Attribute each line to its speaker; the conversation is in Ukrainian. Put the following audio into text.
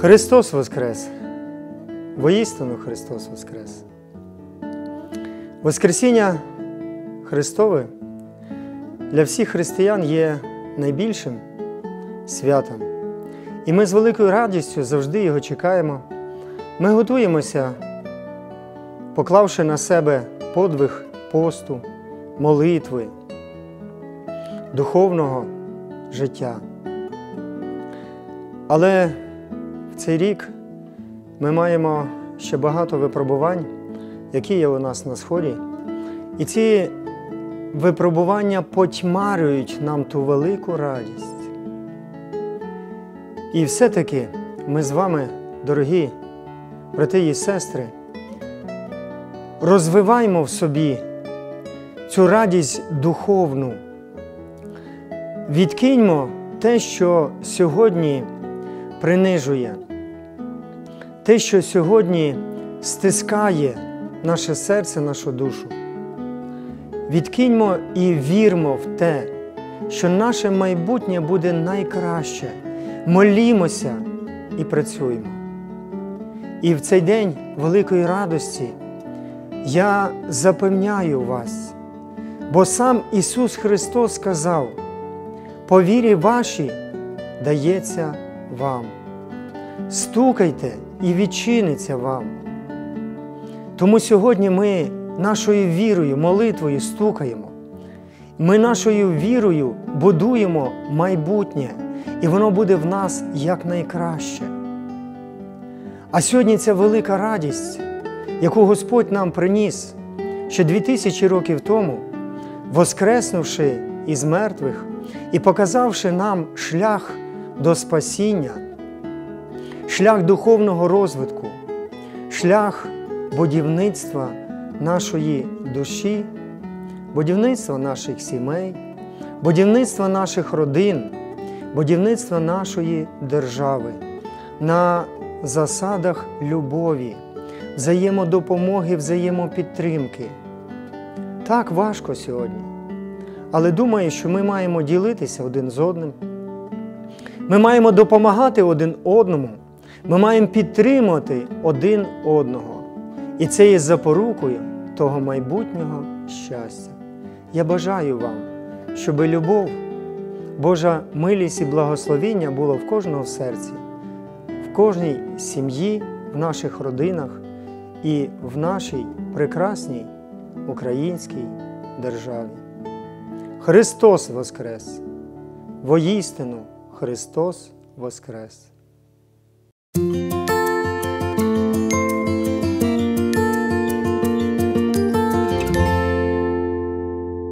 Speaker 1: Христос Воскрес! Воістину Христос Воскрес! Воскресіння Христове для всіх християн є найбільшим святом. І ми з великою радістю завжди його чекаємо. Ми готуємося, поклавши на себе подвиг посту, молитви, духовного життя. Але цей рік ми маємо ще багато випробувань, які є у нас на сході. І ці випробування потьмарюють нам ту велику радість. І все-таки ми з вами, дорогі брати і сестри, розвиваємо в собі цю радість духовну. Відкиньмо те, що сьогодні принижує, те, що сьогодні стискає наше серце, нашу душу. Відкиньмо і вірмо в те, що наше майбутнє буде найкраще. Молімося і працюємо. І в цей день великої радості я запевняю вас, бо сам Ісус Христос сказав, по вірі вашій дається вам. Стукайте і відчиниться вам. Тому сьогодні ми нашою вірою, молитвою стукаємо. Ми нашою вірою будуємо майбутнє, і воно буде в нас якнайкраще. А сьогодні ця велика радість, яку Господь нам приніс ще дві тисячі років тому, воскреснувши із мертвих і показавши нам шлях до спасіння, шлях духовного розвитку, шлях будівництва нашої душі, будівництва наших сімей, будівництва наших родин, будівництва нашої держави на засадах любові, взаємодопомоги, взаємопідтримки. Так важко сьогодні. Але думаю, що ми маємо ділитися один з одним. Ми маємо допомагати один одному, ми маємо підтримувати один одного. І це є запорукою того майбутнього щастя. Я бажаю вам, щоб любов, Божа милість і благословіння було в кожного серці, в кожній сім'ї, в наших родинах і в нашій прекрасній українській державі. Христос Воскрес! Воістину Христос Воскрес!